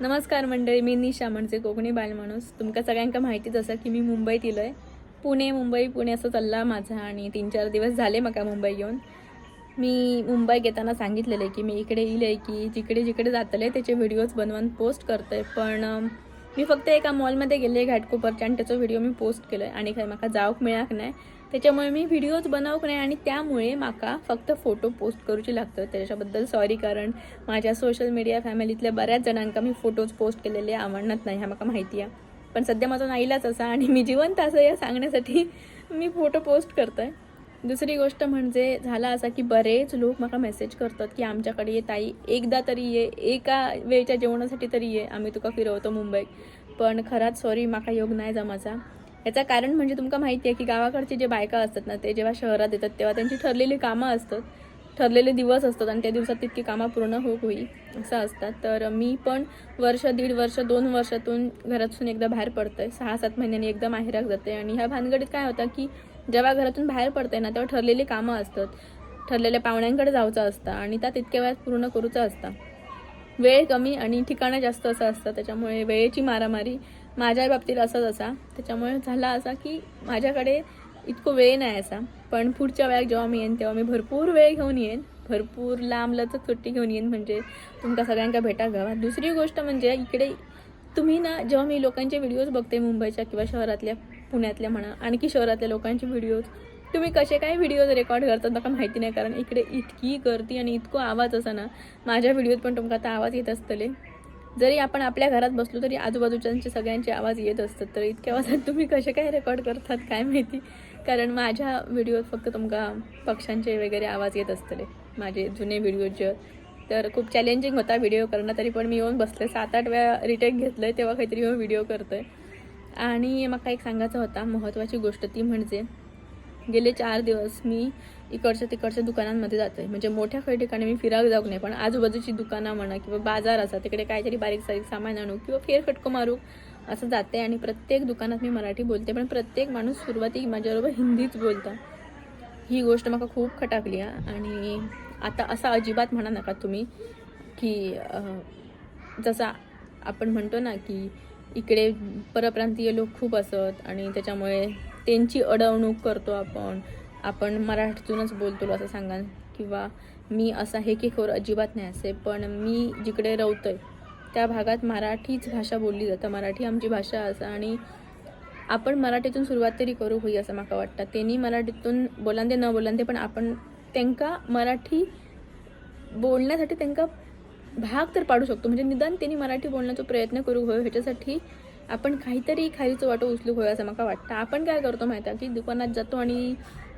नमस्कार मंडळी मी निशा म्हणजे कोकणी बालमाणूस. तुमका सगळ्यांका माहितीच असा की मी मुंबईत आहे पुणे मुंबई पुणे असं चालला माझा आणि तीन चार दिवस झाले मका मुंबई येऊन. मी मुंबई घेताना सांगितलेलं आहे की मी इकडे येईल की जिकडे जिकडे जातले त्याचे व्हिडिओज बनवून पोस्ट करते पण मी फक्त एका मॉलमध्ये गेले घाटकोपरच्या आणि त्याचा व्हिडिओ मी पोस्ट केलोय. आणि खंय म्हाका जावंक मिळाक नाही त्याच्यामुळे मी व्हिडिओज बनवूक नाही आणि त्यामुळे म्हाका फक्त फोटो पोस्ट करूचे लागतात. त्याच्याबद्दल सॉरी कारण माझ्या सोशल मीडिया फॅमिलीतल्या बऱ्याच जणांका मी फोटोज पोस्ट केलेले आवडत नाही ह्या म्हाका माहिती आहे. पण सध्या माझा नाईलाच असा आणि मी जिवंत असं या सांगण्यासाठी मी फोटो पोस्ट करतोय. दुसरी गोष्ट म्हणजे झाला असा की बरेच लोक मला मेसेज करतात की आमच्याकडे ये ताई एकदा तरी ये एका वेळच्या जेवणासाठी तरी ये आम्ही तुका फिरवतो मुंबईत. पण खराच सॉरी माका योग नाही जमाचा. याचं कारण म्हणजे तुमका माहिती आहे की गावाकडचे जे बायका असतात ना ते जेव्हा शहरात येतात तेव्हा त्यांची ठरलेली कामं असतात. ठरलेले दिवस असतात आणि त्या दिवसात तितकी कामं पूर्ण होत होई असं असतात. तर मी पण वर्ष दीड वर्ष दोन वर्षातून घरातून एकदा बाहेर पडतोय. सहा सात महिन्यांनी एकदा माहेराक जाते. आणि ह्या भानगडीत काय होतं की जेव्हा घरातून बाहेर पडते ना तेव्हा ठरलेली कामं असतात. ठरलेल्या पाहुण्यांकडे जायचं असतं आणि त्या तितक्या वेळात पूर्ण करूचं असतं. वेळ कमी आणि ठिकाणं जास्त असं असतं त्याच्यामुळे वेळेची मारामारी माझ्या बाबतीत असंच असा. त्याच्यामुळे झाला असा की माझ्याकडे इतकं वेळ नाही असा. पण पुढच्या वेळात जेव्हा मी येईन तेव्हा मी भरपूर वेळ घेऊन येईन. भरपूर लांब लचक सुट्टी घेऊन येईन. म्हणजे तुमका सगळ्यांका भेटा घ्यावा. दुसरी गोष्ट म्हणजे इकडे तुम्ही ना जेव्हा मी लोकांचे व्हिडिओज बघते मुंबईच्या किंवा शहरातल्या पुण्यातल्या म्हणा आणखी शहरातल्या लोकांचे व्हिडिओज तुम्ही कसे काय व्हिडिओज रेकॉर्ड करतात मला माहिती नाही कारण इकडे इतकी गर्दी आणि इतको आवाज असा ना माझ्या व्हिडिओत पण तुमका आता आवाज येत असतले. जरी आपण आपल्या घरात बसलो तरी आजूबाजूच्यांचे सगळ्यांचे आवाज येत असतात. तर इतक्या आवाजात तुम्ही कसे काय रेकॉर्ड करतात काय माहिती? कारण माझ्या व्हिडिओत फक्त तुमका पक्ष्यांचे वगैरे आवाज येत असतले. माझे जुने व्हिडिओ जे. तर खूप चॅलेंजिंग होता व्हिडिओ करणं तरी पण मी येऊन बसले. सात आठ वेळा रिटेक घेतलं आहे तेव्हा काहीतरी येऊन व्हिडिओ करतो आहे आणि मला एक सांगायचं होता महत्त्वाची गोष्ट ती म्हणजे गेले चार दिवस मी इकडच्या तिकडच्या दुकानांमध्ये जाते. म्हणजे मोठ्या काही ठिकाणी मी फिरायला जाऊ नाही पण आजूबाजूची दुकानं म्हणा किंवा बाजार असा तिकडे काहीतरी बारीक सारीक सामान आणू किंवा फेरफटको मारू असं जाते. आणि प्रत्येक दुकानात मी मराठी बोलते पण प्रत्येक माणूस सुरुवाती माझ्याबरोबर हिंदीच बोलता. ही गोष्ट मला खूप खटाकली आणि आता असा अजिबात म्हणा नका तुम्ही की जसा आपण म्हणतो ना की इकडे परप्रांतीय लोक खूप असत आणि त्याच्यामुळे त्यांची अडवणूक करतो आपण. आपण मराठीतूनच बोलतो असं सांगा किंवा मी असा हे की खोर अजिबात नाही असे पण मी जिकडे रवतोय त्या भागात मराठीच भाषा बोलली जातं. मराठी आमची भाषा असं आणि आपण मराठीतून सुरुवात तरी करू होई असं म्हाका वाटतं. त्यांनी मराठीतून बोलांदे न बोलांदे पण आपण त्यांका मराठी बोलण्यासाठी त्यांका भाग तर पाडू शकतो. म्हणजे निदान त्यांनी मराठी बोलण्याचा प्रयत्न करू होय. ह्याच्यासाठी आपण काहीतरी खालीचं वाटो उचलू हवं असं मला वाटतं. आपण काय करतो माहिती आहे की? दुकानात जातो आणि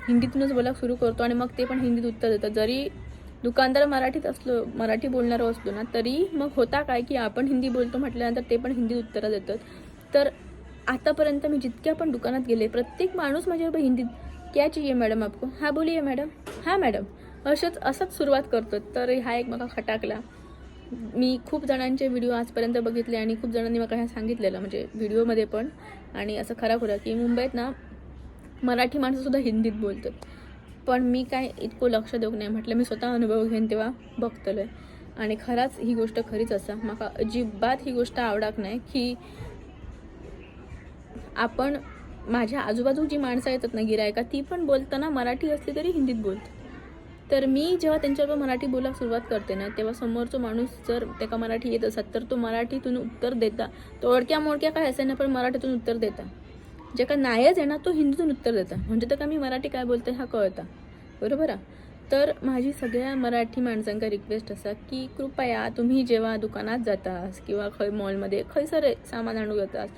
हिंदीतूनच बोला सुरू करतो आणि मग ते पण हिंदीत उत्तर देतात. जरी दुकानदार मराठीत असलो मराठी बोलणारं असलो ना तरी मग होता काय की आपण हिंदी बोलतो म्हटल्यानंतर ते पण हिंदीत उत्तरं देतात. तर आतापर्यंत मी जितक्या पण दुकानात गेले प्रत्येक माणूस माझ्याबरोबर हिंदीत क्या चाहिए मॅडम आपको? हा बोलिये मॅडम हां मॅडम अशाच असंच सुरुवात करतो तर हा एक मला खटाकला. मी खूप जणांचे व्हिडिओ आजपर्यंत बघितले आणि खूप जणांनी मला ह्या सांगितलेलं म्हणजे व्हिडिओमध्ये पण. आणि असं खरा खरं की मुंबईत ना मराठी माणसंसुद्धा हिंदीत बोलतात. पण मी काय इतकं लक्ष देऊ नाही म्हटलं मी स्वतः अनुभव घेईन तेव्हा बघतलोय. आणि खराच ही गोष्ट खरीच असा. म्हाका अजिबात ही गोष्ट आवडाक नाही की आपण माझ्या आजूबाजू जी माणसं येतात ना गिरायका ती पण बोलताना मराठी असली तरी हिंदीत बोलतात. तर मी जेव्हा त्यांच्याबरोबर मराठी बोलायला सुरुवात करते ना तेव्हा समोरचा माणूस जर त्याका मराठी येत असत तर तो मराठीतून उत्तर देता. तो ओळख्या मोडक्या काय असेल ना पण मराठीतून उत्तर देता. जे का नाहीच आहे ना तो हिंदीतून उत्तर देता. म्हणजे तर का मी मराठी काय बोलते हा कळता. बरोबर आहे? तर माझी सगळ्या मराठी माणसांका रिक्वेस्ट असा की कृपया तुम्ही जेव्हा दुकानात जातास किंवा खंय मॉलमध्ये खंयसर सामान आणू जातास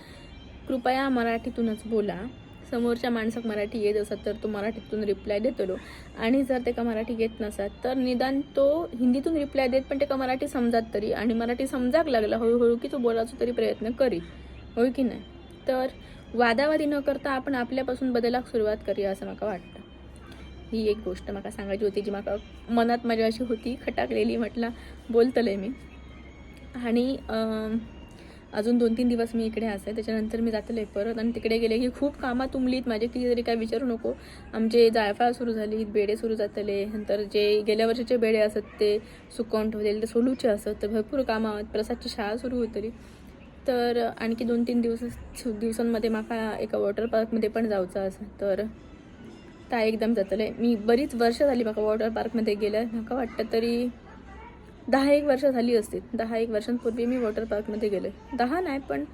कृपया मराठीतूनच बोला. समोरच्या माणसाक मराठी येत असत तर तो मराठीतून रिप्लाय देतलो. आणि जर ते का मराठी येत नसत तर निदान तो हिंदीतून रिप्लाय देत पण ते का मराठी समजात तरी. आणि मराठी समजाक लागला हळूहळू की तो बोलायचा तरी प्रयत्न करी होय की नाही? तर वादावादी न करता आपण आपल्यापासून बदलाक सुरुवात करूया असं मला वाटतं. ही एक गोष्ट मला सांगायची होती जी मला मनात माझ्या अशी होती खटाकलेली म्हटलं बोलतले मी. आणि अजून दोन तीन दिवस मी इकडे असे त्याच्यानंतर मी जातले परत आणि तिकडे गेले की खूप कामात तुंबलीत. माझे कितीतरी तरी काय विचारू नको. आमचे जायफळ सुरू झाली बेडे सुरू जातले. नंतर जे गेल्या वर्षीचे बेडे असत ते सुकवून ठेवलेले ते सोलूचे असत. तर भरपूर कामं प्रसादची शाळा सुरू होतली तर. आणखी दोन तीन दिवस दिवसांमध्ये म्हाका एका वॉटर पार्कमध्ये पण जावचं असं. तर ता एकदम जातले. मी बरीच वर्ष झाली म्हाका वॉटर पार्कमध्ये गेल्या म्हाका वाटतं तरी दहा एक वर्ष झाली असतील दहा एक वर्षांपूर्वी मी वॉटर पार्कमध्ये गेले. दहा नाही पण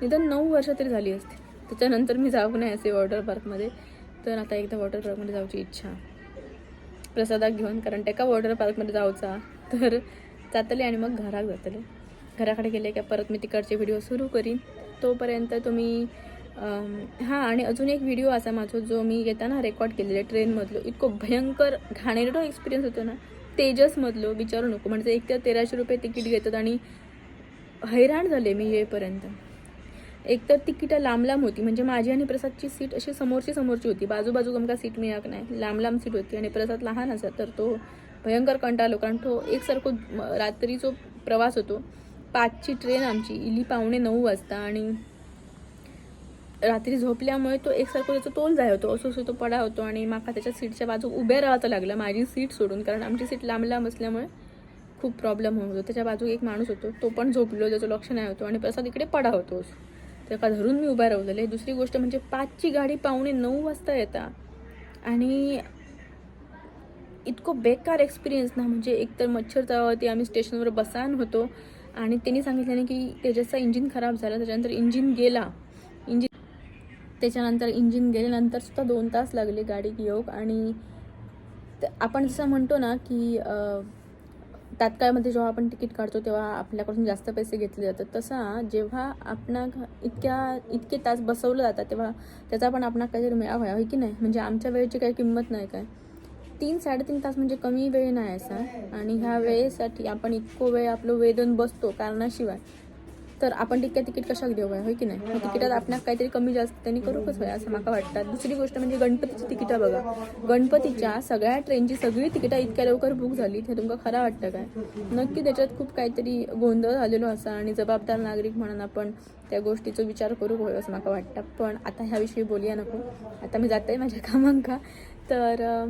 निदान नऊ वर्ष तरी झाली असतील त्याच्यानंतर मी जाऊ नाही असे वॉटर पार्कमध्ये. तर आता एकदा वॉटर पार्कमध्ये जाऊची इच्छा. प्रसादाक घेऊन कारण तेका वॉटर पार्कमध्ये जाऊचा. तर जातले आणि मग घराक जातले. घराकडे गेले की परत मी तिकडचे व्हिडिओ सुरू करीन. तोपर्यंत तुम्ही हां आणि अजून एक व्हिडिओ असा माझा जो मी येताना रेकॉर्ड केलेला ट्रेनमधलो. इतको भयंकर घाणेरडो एक्सपिरियन्स होतो ना. तेजसमधलो विचारू नको. म्हणजे एक तर तेराशे रुपये तिकीट घेतात आणि हैराण झाले मी येईपर्यंत. एक तर तिकीटं लांब लांब होती. म्हणजे माझी आणि प्रसादची सीट अशी समोरची समोरची होती. बाजूबाजू तुमका सीट मिळाक नाही. लांब लांब सीट होती आणि प्रसाद लहान असा तर तो भयंकर कंटाळलो. कारण तो एकसारखो रात्री जो प्रवास होतो. पाचची ट्रेन आमची इली पावणे नऊ वाजता आणि रात्री झोपल्यामुळे तो एकसारखं त्याचा तोल जाय होतो. असो असो तो पडा होतो आणि माका त्याच्या सीटच्या बाजू उभे राहायचं लागलं. माझी सीट सोडून. कारण आमची सीट लांब लांब असल्यामुळे खूप प्रॉब्लेम होत होतो. त्याच्या बाजू एक माणूस होतो. तो पण झोपलो. त्याचं लक्ष नाही होतो. आणि प्रसाद इकडे पडा होतो. तेका धरून मी उभा राहलेले दुसरी गोष्ट म्हणजे पाचची गाडी पावणे नऊ वाजता येता. आणि इतको बेकार एक्सपिरियन्स ना. म्हणजे एकतर मच्छर तळावरती आम्ही स्टेशनवर बसान होतो. आणि त्यांनी सांगितल्याने की त्याच्याचा इंजिन खराब झाला. त्याच्यानंतर इंजिन गेला. त्याच्यानंतर इंजिन गेल्यानंतर सुद्धा दोन तास लागले गाडी योग आणि आपण जसं म्हणतो ना की तात्काळमध्ये जेव्हा आपण तिकीट काढतो तेव्हा आपल्याकडून जास्त पैसे घेतले जातात. तसा जेव्हा आपणा इतक्या इतके तास बसवलं जातात तेव्हा त्याचा पण आपणा काहीतरी मिळावा आहे की नाही? म्हणजे आमच्या वेळेची काही किंमत नाही काय? तीन साडेतीन तास म्हणजे कमी वेळ नाही असा. आणि ह्या वेळेसाठी आपण इतको वेळ आपलं वेदन बसतो कारणाशिवाय. तर आपण तितक्या तिकीट कशाक देऊ होय की नाही? मग तिकिटात आपणाक काहीतरी कमी जास्त त्यांनी करूकच होय असं मला वाटतं. दुसरी गोष्ट म्हणजे गणपतीची तिकिटं बघा. गणपतीच्या सगळ्या ट्रेनची सगळी तिकिटं इतक्या लवकर बुक झाली हे तुमका खरं वाटतं काय? नक्की त्याच्यात खूप काहीतरी गोंधळ झालेलो असा आणि जबाबदार नागरिक म्हणून आपण त्या गोष्टीचो विचार करू होय असं मला वाटतं. पण आता ह्याविषयी बोलूया नको. आता मी जाते माझ्या कामांका. तर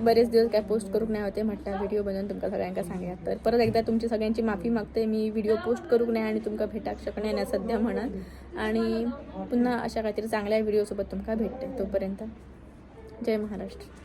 बरेच दिवस काय पोस्ट करूक नाही होते म्हटलं व्हिडिओ बनवून तुमका सगळ्यांका सांगूया तर परत एकदा तुमची सगळ्यांची माफी मागते मी व्हिडिओ पोस्ट करूक नाही आणि तुमका भेटाक शकणे नाही सध्या म्हणत आणि पुन्हा अशा काहीतरी चांगल्या व्हिडिओसोबत तुमका भेटते तोपर्यंत. जय महाराष्ट्र.